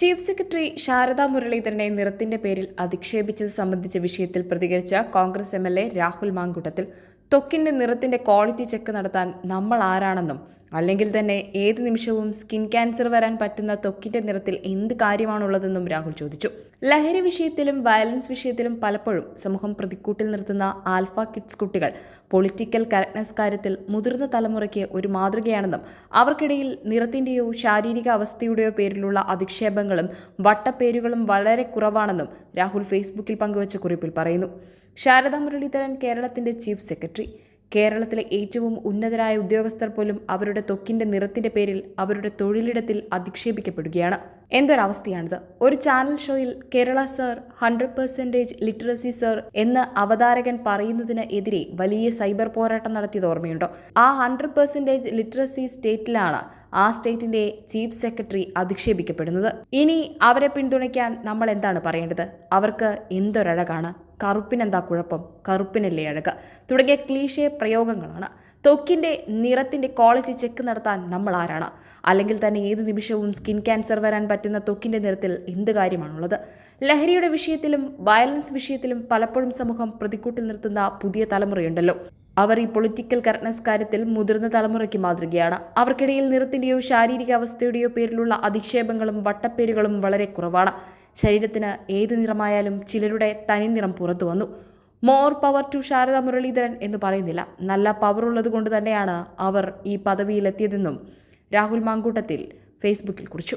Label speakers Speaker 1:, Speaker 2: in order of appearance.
Speaker 1: Chief secretary Saradha മുരളീധരനെ നിറത്തിന്റെ പേരിൽ അധിക്ഷേപിച്ചത് സംബന്ധിച്ച വിഷയത്തിൽ പ്രതികരിച്ച കോൺഗ്രസ് എം രാഹുൽ മാങ്കുട്ടത്തിൽ ത്വക്കിന്റെ നിറത്തിന്റെ ക്വാളിറ്റി ചെക്ക് നടത്താൻ നമ്മൾ ആരാണെന്നും അല്ലെങ്കിൽ തന്നെ ഏത് നിമിഷവും സ്കിൻ ക്യാൻസർ വരാൻ പറ്റുന്ന തൊക്കിന്റെ നിറത്തിൽ എന്ത് കാര്യമാണുള്ളതെന്നും രാഹുൽ ചോദിച്ചു. ലഹരി വിഷയത്തിലും വയലൻസ് വിഷയത്തിലും പലപ്പോഴും സമൂഹം പ്രതിക്കൂട്ടിൽ നിർത്തുന്ന ആൽഫ കിഡ്സ് കുട്ടികൾ പൊളിറ്റിക്കൽ കറക്റ്റ്നസ് കാര്യത്തിൽ മുതിർന്ന തലമുറയ്ക്ക് ഒരു മാതൃകയാണെന്നും അവർക്കിടയിൽ നിറത്തിന്റെയോ ശാരീരിക അവസ്ഥയുടെയോ പേരിലുള്ള അധിക്ഷേപങ്ങളും വട്ടപ്പേരുകളും വളരെ കുറവാണെന്നും രാഹുൽ ഫേസ്ബുക്കിൽ പങ്കുവച്ച കുറിപ്പിൽ പറയുന്നു. ശാരദാ മുരളീധരൻ കേരളത്തിന്റെ ചീഫ് സെക്രട്ടറി. കേരളത്തിലെ ഏറ്റവും ഉന്നതരായ ഉദ്യോഗസ്ഥർ പോലും അവരുടെ തൊക്കിന്റെ നിറത്തിന്റെ പേരിൽ അവരുടെ തൊഴിലിടത്തിൽ അധിക്ഷേപിക്കപ്പെടുകയാണ്. എന്തൊരവസ്ഥയാണിത്? ഒരു ചാനൽ ഷോയിൽ Kerala sir hundred percentage literacy sir എന്ന് അവതാരകൻ പറയുന്നതിന് എതിരെ വലിയ സൈബർ പോരാട്ടം നടത്തിയത് ഓർമ്മയുണ്ടോ? ആ ഹൺഡ്രഡ് പെർസെന്റേജ് ലിറ്ററസി സ്റ്റേറ്റിലാണ് ആ സ്റ്റേറ്റിന്റെ ചീഫ് സെക്രട്ടറി അധിക്ഷേപിക്കപ്പെടുന്നത്. ഇനി അവരെ പിന്തുണയ്ക്കാൻ നമ്മൾ എന്താണ് പറയേണ്ടത്? അവർക്ക് എന്തൊരഴകാണ്? കറുപ്പിനെന്താ കുഴപ്പം? കറുപ്പിനല്ലേ അഴക. തുടങ്ങിയ ക്ലീഷേ പ്രയോഗങ്ങളാണ്. ത്വക്കിന്റെ നിറത്തിന്റെ ക്വാളിറ്റി ചെക്ക് നടത്താൻ നമ്മൾ ആരാണ്? അല്ലെങ്കിൽ തന്നെ ഏത് നിമിഷവും സ്കിൻ ക്യാൻസർ വരാൻ പറ്റുന്ന ത്വക്കിന്റെ നിറത്തിൽ എന്ത് കാര്യമാണുള്ളത്? ലഹരിയുടെ വിഷയത്തിലും വയലൻസ് വിഷയത്തിലും പലപ്പോഴും സമൂഹം പ്രതിക്കൂട്ടിൽ നിർത്തുന്ന പുതിയ തലമുറയുണ്ടല്ലോ. അവർ ഈ പൊളിറ്റിക്കൽ കറക്റ്റ്നസ് കാര്യത്തിൽ മുതിർന്ന തലമുറയ്ക്ക് മാതൃകയാണ്. അവർക്കിടയിൽ നിറത്തിന്റെയോ ശാരീരിക അവസ്ഥയുടെയോ പേരിലുള്ള അധിക്ഷേപങ്ങളും വട്ടപ്പേരുകളും വളരെ കുറവാണ്. ശരീരത്തിന് ഏത് നിറമായാലും ചിലരുടെ തനി നിറം പുറത്തു വന്നു. More power to Sharada Muraleedharan എന്ന് പറയുന്നില്ല. നല്ല പവർ ഉള്ളത് കൊണ്ട് തന്നെയാണ് അവർ ഈ പദവിയിലെത്തിയതെന്നും രാഹുൽ മാങ്കൂട്ടത്തിൽ ഫേസ്ബുക്കിൽ കുറിച്ചു.